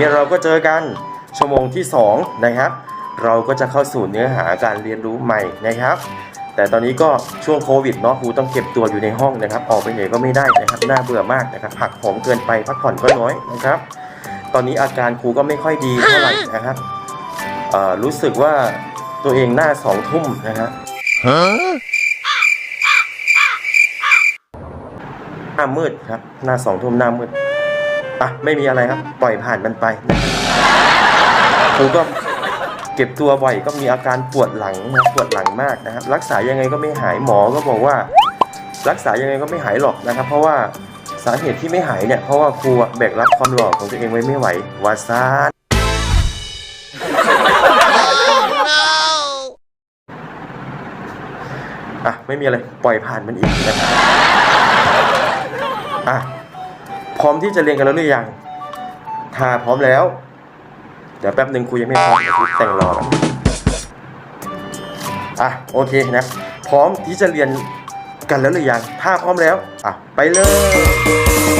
นนี้เราก็เจอกันชั่วโมงที่ 2 นะครับ เราก็จะเข้าสู่เนื้อหาการเรียนรู้ใหม่นะครับ แต่ตอนนี้ก็ช่วงโควิดเนาะครูต้องเก็บตัวอยู่ในห้องนะครับ ออกไปไหนก็ไม่ได้นะครับน่าเบื่อมากนะครับผักผมเกินไปพักผ่อนก็น้อยนะครับ ตอนนี้อาการครูก็ไม่ค่อยดีเท่าไหร่นะครับเอ่อรู้สึกว่าตัวเองหน้าสองทุ่มนะฮะหน้ามืดครับ หน้าสองทุ่มหน้ามืด อะไม่มีอะไรครับ ปล่อยผ่านมันไปครูก็เก็บตัวบ่อยก็มีอาการปวดหลังนะปวดหลังมากนะครับ รักษายังไงก็ไม่หายหมอก็บอกว่า รักษายังไงก็ไม่หายหรอกนะครับ เพราะว่าสาเหตุที่ไม่หายเนี่ยเพราะว่าครูอะแบกรับความหล่อของตัวเองไว้ไม่ไหววาซานอะ ไม่มีอะไร ปล่อยผ่านมันอีกนะครับอะ พร้อมที่จะเรียนกันแล้วหรือยัง ถ้าพร้อมแล้ว เดี๋ยวแป๊บหนึ่งครูยังไม่พร้อมเดี๋ยวครูแต่งรอกันอะโอเคนะ พร้อมที่จะเรียนกันแล้วหรือยัง ถ้าพร้อมแล้ว อะ ไปเลย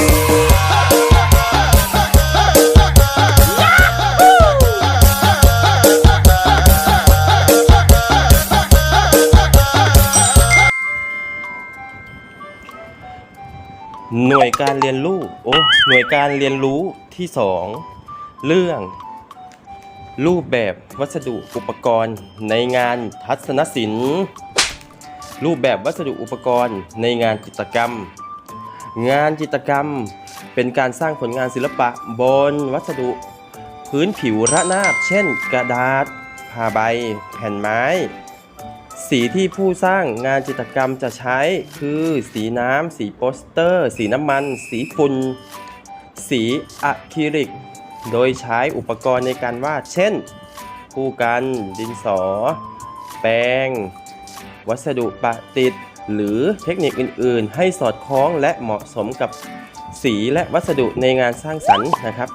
การเรียนรู้โอ้หน่วยการเรียนรู้ที่ 2 เรื่อง รูปแบบวัสดุอุปกรณ์ในงานทัศนศิลป์ รูปแบบวัสดุอุปกรณ์ในงานจิตรกรรม งานจิตรกรรม เป็นการสร้างผลงานศิลปะบนวัสดุ พื้นผิวระนาบ เช่น กระดาษผ้าใบ แผ่นไม้ สีที่ผู้สร้างงานจิตรกรรมจะใช้คือสีน้ำ สีโปสเตอร์ สีน้ำมัน สีฝุ่นสีอะคริลิก โดยใช้อุปกรณ์ในการวาด เช่นผู้กัน ดินสอ แปรงวัสดุปะติด หรือเทคนิคอื่น ๆ ให้สอดคล้องและเหมาะสมกับสีและวัสดุในงานสร้างสรรค์นะครับ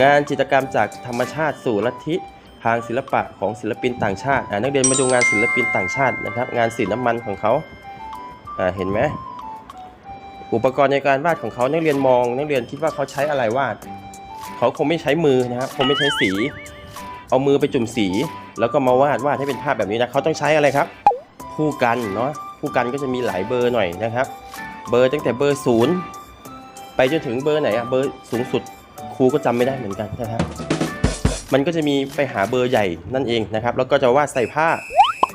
งานจิตรกรรมจากธรรมชาติสู่ลัทธิ ทางศิลปะของศิลปินต่างชาตินักเรียนมาดูงานศิลปินต่างชาตินะครับ งานสีน้ำมันของเขาเห็นไหมอุปกรณ์ในการวาดของเขานักเรียนมอง นักเรียนคิดว่าเขาใช้อะไรวาด เขาคงไม่ใช้มือนะครับคงไม่ใช้สี เอามือไปจุ่มสี แล้วก็มาวาดวาดให้เป็นภาพแบบนี้นะเขาต้องใช้อะไรครับ ผู้กันเนาะผู้กันก็จะมีหลายเบอร์หน่อยนะครับ เบอร์ตั้งแต่เบอร์ศูนย์ไปจนถึงเบอร์ไหนอะเบอร์สูงสุดครูก็จำไม่ได้เหมือนกันนะครับ มันก็จะมีไปหาเบอร์ใหญ่นั่นเองนะครับ แล้วก็จะวาดใส่ผ้า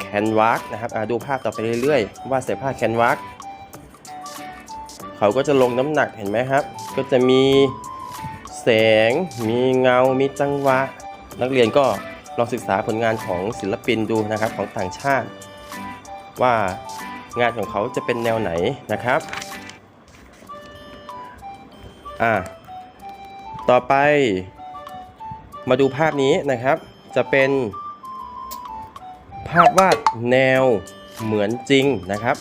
แคนวาสนะครับดูภาพต่อไปเรื่อยๆวาดใส่ผ้าแคนวาสเขาก็จะลงน้ำหนักเห็นไหมครับ ก็จะมีแสง มีเงา มีจังหวะ นักเรียนก็ลองศึกษาผลงานของศิลปินดูนะครับของต่างชาติ ว่างานของเขาจะเป็นแนวไหนนะครับอ่าต่อไป มาดูภาพนี้นะครับ จะเป็น ภาพวาดแนวเหมือนจริงนะครับ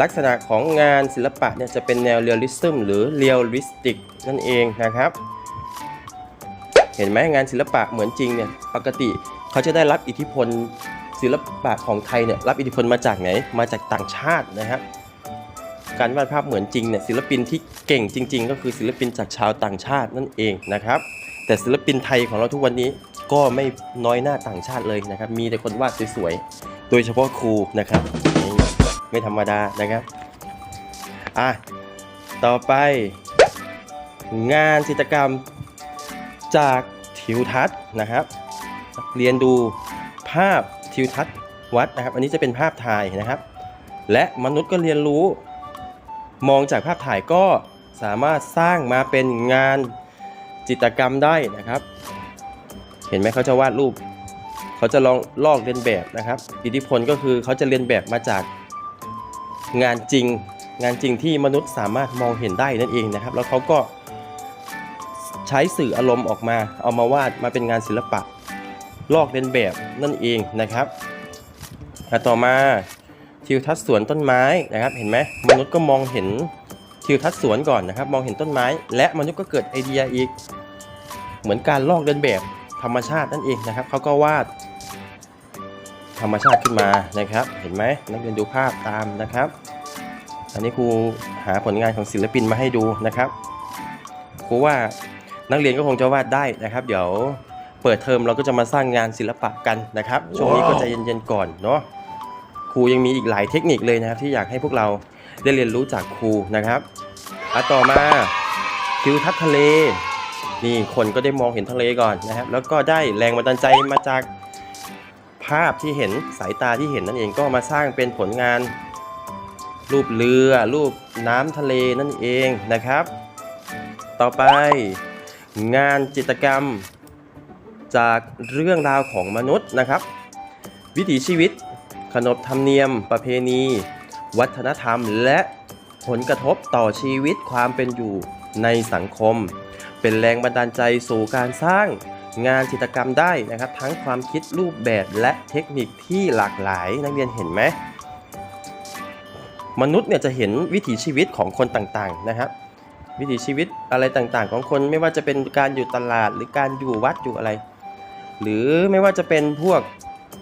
ลักษณะของงานศิลปะเนี่ยจะเป็นแนวเรียลลิซึมหรือเรียลลิสติกนั่นเองนะครับ เห็นไหมงานศิลปะเหมือนจริงเนี่ยปกติเขาจะได้รับอิทธิพลศิลปะของไทยเนี่ยรับอิทธิพลมาจากไหน มาจากต่างชาตินะครับการวาดภาพเหมือนจริงเนี่ยศิลปินที่เก่งจริง ๆ ก็คือศิลปินจากชาวต่างชาตินั่นเองนะครับ แต่ศิลปินไทยของเราทุกวันนี้ก็ไม่น้อยหน้าต่างชาติเลยนะครับ มีแต่คนวาดสวยๆ โดยเฉพาะครูนะครับไม่ธรรมดานะครับอะต่อไป งานจิตรกรรมจากทิวทัศน์นะครับเรียนดูภาพทิวทัศน์วัดนะครับ อันนี้จะเป็นภาพถ่ายนะครับ และมนุษย์ก็เรียนรู้ มองจากภาพถ่ายก็สามารถสร้างมาเป็นงาน จิตรกรรมได้นะครับ เห็นไหมเขาจะวาดรูป เขาจะลองลอกเลียนแบบนะครับ อิทธิพลก็คือเขาจะเรียนแบบมาจากงานจริง งานจริงที่มนุษย์สามารถมองเห็นได้นั่นเองนะครับ แล้วเขาก็ใช้สื่ออารมณ์ออกมา เอามาวาดมาเป็นงานศิลปะ ลอกเลียนแบบนั่นเองนะครับต่อมาทิวทัศน์สวนต้นไม้นะครับ เห็นไหมมนุษย์ก็มองเห็น ทิวทัศน์สวนก่อนนะครับ มองเห็นต้นไม้ และมนุษย์ก็เกิดไอเดียอีก เหมือนการลอกเลียนแบบธรรมชาตินั่นเองนะครับเขาก็วาด ธรรมชาติขึ้นมานะครับ เห็นไหมนักเรียนดูภาพตามนะครับ อันนี้ครูหาผลงานของศิลปินมาให้ดูนะครับครูว่านักเรียนก็คงจะวาดได้นะครับ เดี๋ยวเปิดเทอมเราก็จะมาสร้างงานศิลปะกันนะครับ ช่วงนี้ก็ใจเย็นๆก่อนเนาะครูยังมีอีกหลายเทคนิคเลยนะครับ ที่อยากให้พวกเรา ได้เรียนรู้จากครูนะครับอะต่อมาทิวทัศน์ทะเลนี่คนก็ได้มองเห็นทะเลก่อนนะครับ แล้วก็ได้แรงบันดาลใจมาจากภาพที่เห็นสายตาที่เห็นนั่นเองก็มาสร้างเป็นผลงาน รูปเรือ รูปน้ำทะเลนั่นเองนะครับ ต่อไปงานจิตรกรรมจากเรื่องราวของมนุษย์นะครับ วิถีชีวิต ขนบธรรมเนียม ประเพณี วัฒนธรรม และผลกระทบต่อชีวิตความเป็นอยู่ในสังคม เป็นแรงบันดาลใจสู่การสร้างงานจิตรกรรมได้นะครับ ทั้งความคิดรูปแบบและเทคนิคที่หลากหลายนักเรียนเห็นไหมมนุษย์เนี่ยจะเห็นวิถีชีวิตของคนต่างๆนะครับ วิถีชีวิตอะไรต่างๆ ของคนไม่ว่าจะเป็นการอยู่ตลาดหรือการอยู่วัดอยู่อะไร หรือไม่ว่าจะเป็นพวก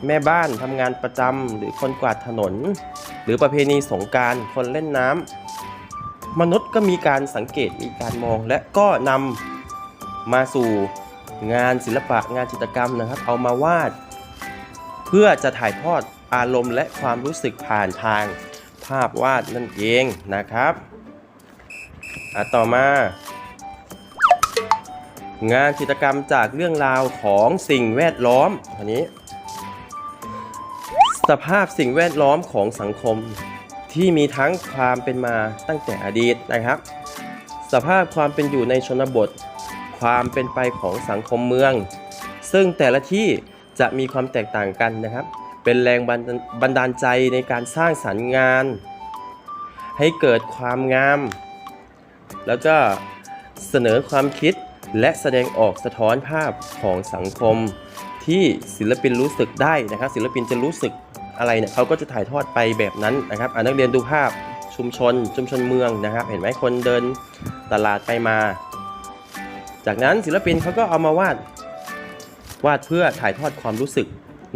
แม่บ้านทำงานประจำหรือคนกวาดถนน หรือประเพณีสงการคนเล่นน้ำมนุษย์ก็มีการสังเกตมีการมอง และก็นำมาสู่งานศิลปะงานจิตรกรรมนะครับ เอามาวาด เพื่อจะถ่ายทอดอารมณ์และความรู้สึกผ่านทางภาพวาดนั่นเองนะครับอะต่อมา งานจิตรกรรมจากเรื่องราวของสิ่งแวดล้อมอันนี้ สภาพสิ่งแวดล้อมของสังคม ที่มีทั้งความเป็นมาตั้งแต่อดีตนะครับ สภาพความเป็นอยู่ในชนบท ความเป็นไปของสังคมเมือง ซึ่งแต่ละที่จะมีความแตกต่างกันนะครับ เป็นแรงบันดาลใจในการสร้างสรรค์งาน ให้เกิดความงาม แล้วก็เสนอความคิดและแสดงออกสะท้อนภาพของสังคมที่ศิลปินรู้สึกได้นะครับ ศิลปินจะรู้สึก อะไรเนี่ยเขาก็จะถ่ายทอดไปแบบนั้นนะครับอะนักเรียนดูภาพชุมชนชุมชนเมืองนะครับ เห็นไหมคนเดินตลาดไปมา จากนั้นศิลปินเขาก็เอามาวาดวาดเพื่อถ่ายทอดความรู้สึก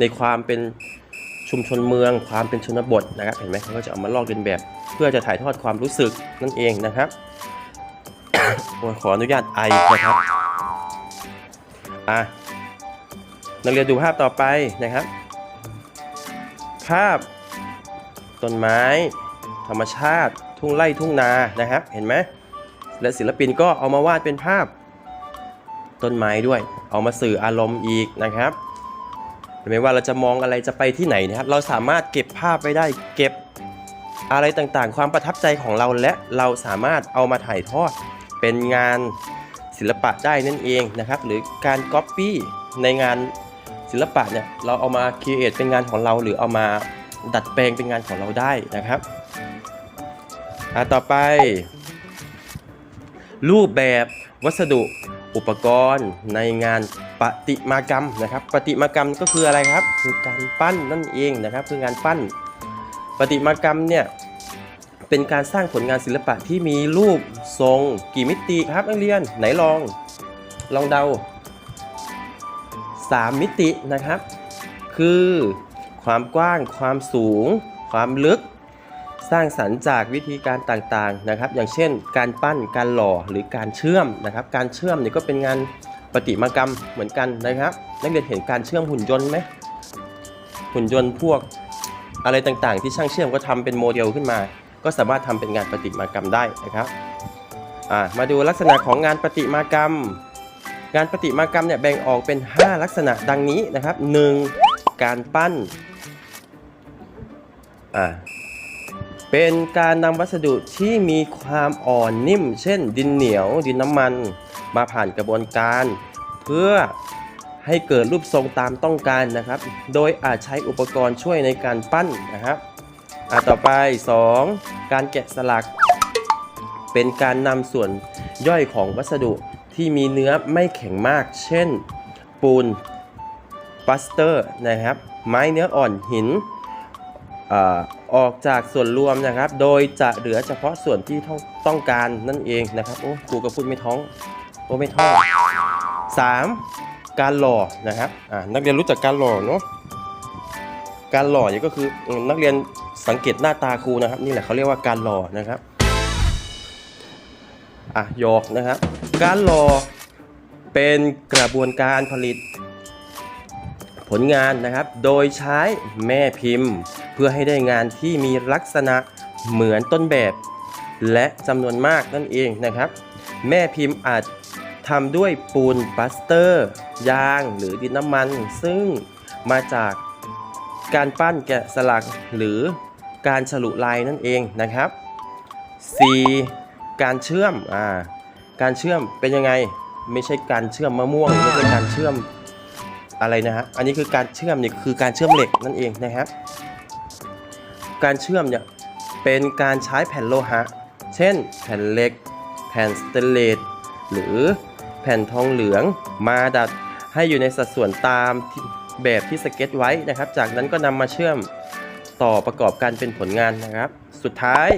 ในความเป็นชุมชนเมือง ความเป็นชนบทนะครับ เห็นไหมเขาก็จะเอามาลอกเลียนแบบ เพื่อจะถ่ายทอดความรู้สึกนั่นเองนะครับขออนุญาตไอนะครับอะนักเรียนดูภาพต่อไปนะครับ ภาพต้นไม้ ธรรมชาติ ทุ่งไร่ทุ่งนานะครับ เห็นไหมและศิลปินก็เอามาวาดเป็นภาพ ต้นไม้ด้วย เอามาสื่ออารมณ์อีกนะครับไม่ว่าเราจะมองอะไรจะไปที่ไหนนะครับ เราสามารถเก็บภาพไว้ได้ เก็บอะไรต่างๆ ความประทับใจของเราและเราสามารถเอามาถ่ายทอด เป็นงานศิลปะได้นั่นเองนะครับ หรือการก๊อปปี้ในงาน ศิลปะเนี่ยเราเอามาครีเอทเป็นงานของเราหรือเอามาดัดแปลงเป็นงานของเราได้นะครับอะต่อไป รูปแบบวัสดุอุปกรณ์ในงานประติมากรรมนะครับประติมากรรมก็คืออะไรครับคือการปั้นนั่นเองนะครับคืองานปั้นประติมากรรมเนี่ยเป็นการสร้างผลงานศิลปะที่มีรูปทรงกี่มิติครับนักเรียนไหนลองลองเดา 3 มิตินะครับ คือความกว้าง ความสูง ความลึก สร้างสรรค์จากวิธีการต่างๆนะครับ อย่างเช่น การปั้นการหล่อหรือการเชื่อมนะครับ การเชื่อมนี่ก็เป็นงานประติมากรรมเหมือนกันนะครับ นักเรียนเห็นการเชื่อมหุ่นยนต์ไหมหุ่นยนต์พวกอะไรต่างๆ ที่ช่างเชื่อมก็ทำเป็นโมเดลขึ้นมา ก็สามารถทำเป็นงานประติมากรรมได้นะครับมาดูลักษณะของงานประติมากรรม งานประติมากรรมเนี่ยแบ่งออกเป็น 5 ลักษณะดังนี้นะครับ 1. การปั้นอ่าเป็นการนำวัสดุที่มีความอ่อนนิ่ม เช่น ดินเหนียว ดินน้ำมัน มาผ่านกระบวนการ เพื่อให้เกิดรูปทรงตามต้องการนะครับ โดยอาจใช้อุปกรณ์ช่วยในการปั้นนะครับอ่าต่อไป 2. การแกะสลัก เป็นการนำส่วนย่อยของวัสดุ ที่มีเนื้อไม่แข็งมาก เช่น ปูนปลัสเตอร์นะครับ ไม้เนื้ออ่อนหินอออกจากส่วนรวมนะครับ โดยจะเหลือเฉพาะส่วนที่ต้องการนั่นเองนะครับ โอ้ครูก็พูดไม่ท้อง โอ้ไม่ท้อง 3. การหล่อนะครับนักเรียนรู้จักการหล่อเนาะ การหล่อเนี่ยก็คือนักเรียนสังเกตหน้าตาครูนะครับ นี่แหละเขาเรียกว่าการหล่อนะครับ อะยอกนะครับ การหล่อเป็นกระบวนการผลิต ผลงานนะครับ โดยใช้แม่พิมพ์ เพื่อให้ได้งานที่มีลักษณะเหมือนต้นแบบ และจำนวนมากนั่นเองนะครับ แม่พิมพ์อาจทำด้วยปูนปลาสเตอร์ ยางหรือดินน้ำมัน ซึ่งมาจากการปั้นแกะสลักหรือการฉลุลายนั่นเองนะครับ 4. การเชื่อมอ่าการเชื่อมเป็นยังไงไม่ใช่การเชื่อมมะม่วงไม่ใช่การเชื่อมอะไรนะฮะอันนี้คือการเชื่อมนี่คือการเชื่อมเหล็กนั่นเองนะครับการเชื่อมเนี่ยเป็นการใช้แผ่นโลหะ เช่น แผ่นเหล็ก แผ่นสเตนเลสหรือแผ่นทองเหลืองมาดัดให้อยู่ในสัดส่วนตามแบบที่สเก็ตไว้นะครับ จากนั้นก็นำมาเชื่อมต่อประกอบกันเป็นผลงานนะครับ สุดท้าย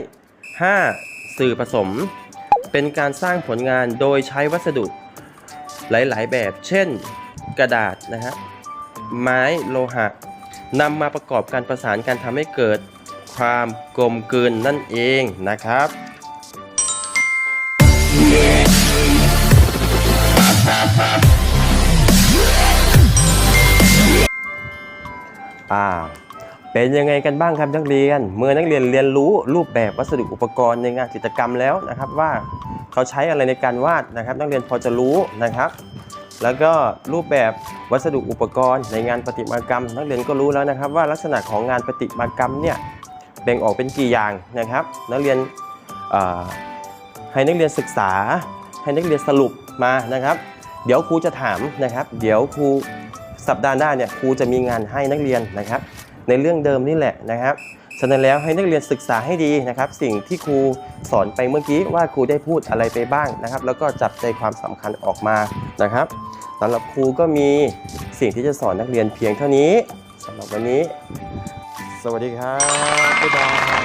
5. สื่อผสม เป็นการสร้างผลงานโดยใช้วัสดุ หลายๆ แบบ เช่น กระดาษนะฮะไม้โลหะนำมาประกอบการประสานกันทำให้เกิดความกลมกลืนนั่นเองนะครับ อ่า เป็นยังไงกันบ้างครับนักเรียน เมื่อนักเรียนเรียนรู้รูปแบบวัสดุอุปกรณ์ในงานจิตรกรรมแล้วนะครับ ว่าเขาใช้อะไรในการวาดนะครับ นักเรียนพอจะรู้นะครับ แล้วก็รูปแบบวัสดุอุปกรณ์ในงานประติมากรรม นักเรียนก็รู้แล้วนะครับ ว่าลักษณะของงานประติมากรรมเนี่ยแบ่งออกเป็นกี่อย่างนะครับ นักเรียนให้นักเรียนศึกษา ให้นักเรียนสรุปมานะครับ เดี๋ยวครูจะถามนะครับ เดี๋ยวครูสัปดาห์หน้าเนี่ยครูจะมีงานให้นักเรียนนะครับ ในเรื่องเดิมนี่แหละนะครับฉะนั้นแล้วให้นักเรียนศึกษาให้ดีนะครับ สิ่งที่ครูสอนไปเมื่อกี้ว่าครูได้พูดอะไรไปบ้างนะครับ แล้วก็จับใจความสำคัญออกมานะครับสำหรับครูก็มีสิ่งที่จะสอนนักเรียนเพียงเท่านี้สำหรับวันนี้ สวัสดีครับบ๊ายบาย